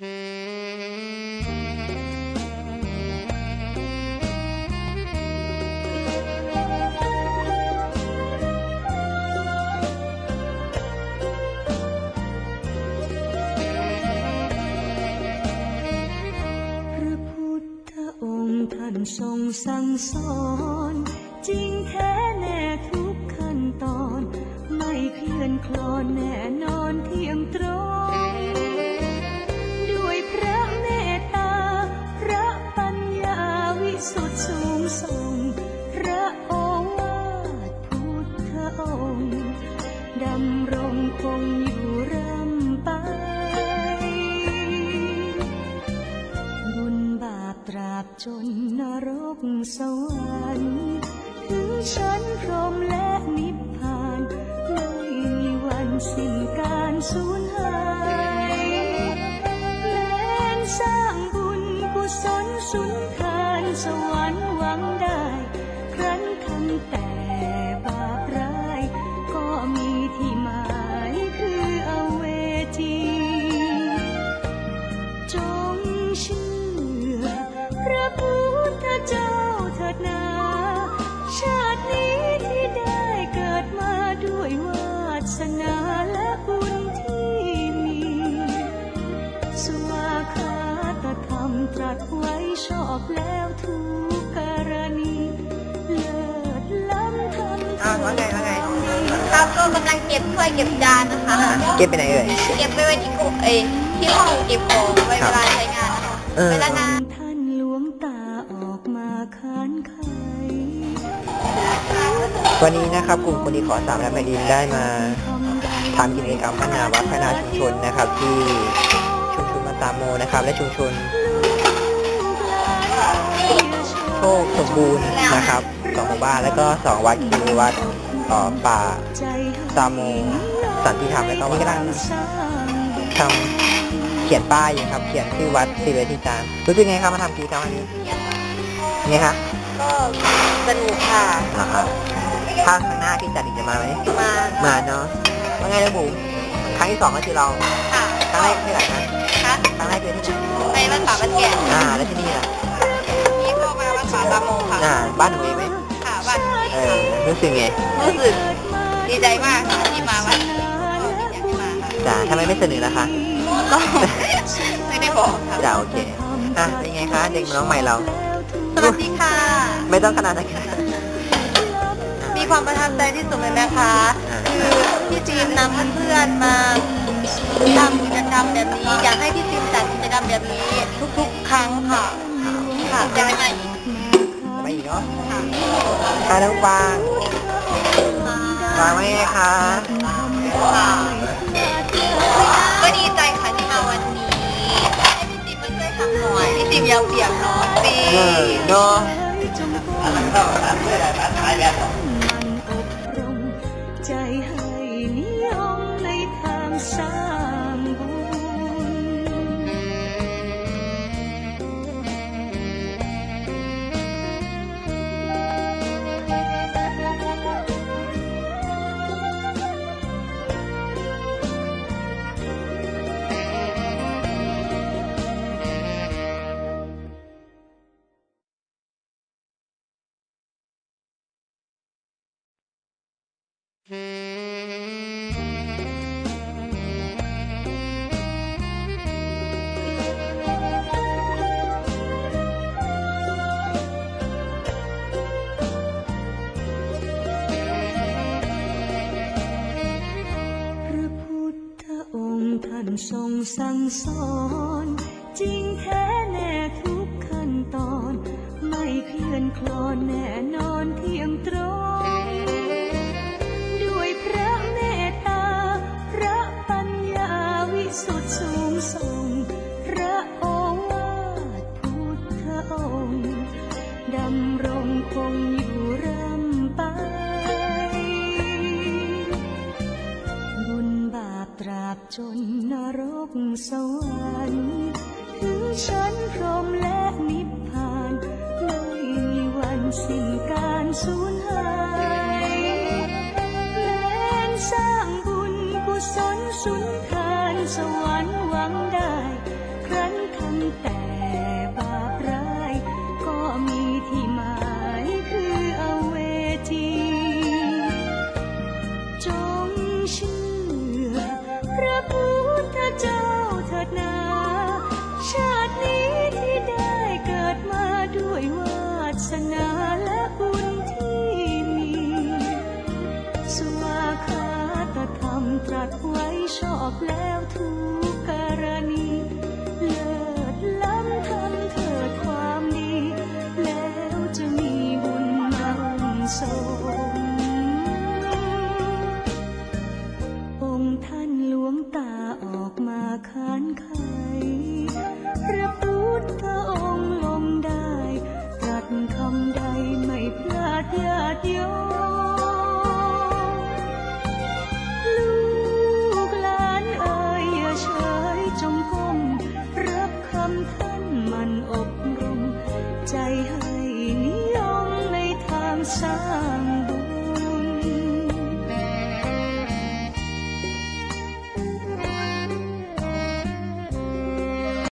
พระพุทธองค์ท่านทรงสั่งสอนจริงแท้แน่ทุกขั้นตอน ไม่เคลื่อนคลอนแน่นอนเที่ยงตรง สุทธิสูงส่งพระโอวาทพุทธองค์ ดำรงคงอยู่ร่ำไป บุญบาปตราบจนนรกสวรรค์ถึงชั้นพรมและนิพพานไม่มีวันสิ้นการสูญหายแม้นสร้างบุญกุศลสุน สวรรค์หวังได้ ชอบแล้วทุกกรณีเลิศล้ำทำอ่าว่าไงว่าไงครับก็กำลังเก็บถ้วยเก็บจานนะคะเก็บไปไหนเอ่ยเก็บไปไว้ที่กุเอยที่ห้องเก็บของไว้เวลาใช้งานนะคะเออเวลานานท่านหลวงตาออกมาค้านไขวันนี้นะครับกลุ่มคนดีขอสามและแผ่นดินได้มาทำกิจกรรมพัฒนาวัดพัฒนาชุมชนนะครับ ที่ชุมชนมาตามโมนะครับ และชุมชน โชคสมบูรณ์นะครับสองหมู่บ้านแล้วก็สองวัดคือวัดเอ่อป่าตามโมสันติธรรมแล้วก็วัดกำลังทำเขียนป้ายอยู่ครับ เขียนชื่อวัดสิเวทิจารรู้สึกไงครับมาทำกิจกรรมอันนี้ไงครับก็สนุกค่ะอ่าฮะถ้าครั้งหน้าที่จัดอีกจะมาไหมมามาเนาะว่าไงนะบุ๋มครั้งที่สองก็คือเราค่ะครั้งแรกที่ไหนนะคะครั้งแรกคือที่ไหนไปบ้านป่าบ้านแก่อ่าแล้วที่นี่ล่ะนี่ เข้ามาบ้านป่าตาโมค่ะอ่าบ้านหนูเองไหมค่ะบ้านเออรู้สึกไงรู้สึกดีใจมากค่ะที่มาวัดนี้อยากให้มาค่ะจ้าทำไมไม่เสนอล่ะคะก็ ไม่ได้บอกค่ะจ้าโอเคอะเป็นไงคะเด็กน้องใหม่เรา สวัสดีค่ะ ไม่ต้องขนาดนั้นก็ได้ มีความประทับใจที่สุดเลยนะคะ อ่า คือพี่จีนนำเพื่อนๆมาทำกิจกรรมแบบนี้ อยากให้พี่จีนจัดกิจกรรมแบบนี้ทุกๆ ครั้งค่ะ ค่ะจะได้มาอี ค่ะค่ะน้องฟางฟางว่าไงคะค่ะก็ดีใจค่ะที่มาวันนี้ให้พี่จิมมาช่วยทำหน่อยพี่จิมอยาเปียกน้องสิเออเนาะ ทรงสั่งสอน จริงแท้แน่ทุกขั้นตอน ไม่เคลื่อนคลอนแน่นอนเที่ยงตรงด้วยพระเมตตา พระปัญญาวิสุทธิสูงส่ง ตราบจนนรกสวรรค์ถึงชั้นพรมและนิพพานไม่มีวันสิ้นการสูญหายแลนสร้างบุญกุศลสุนทานสวรรค์หวังได้ อกมาค้านไขพระพุทธองค์ลงได้ตรัสคำใดไม่พลาดญาติโยมลูกหลานเอ่ยอย่าเฉยจงก้มรับคำท่านมันอบรม ใจให้นิยมในทางสร้าง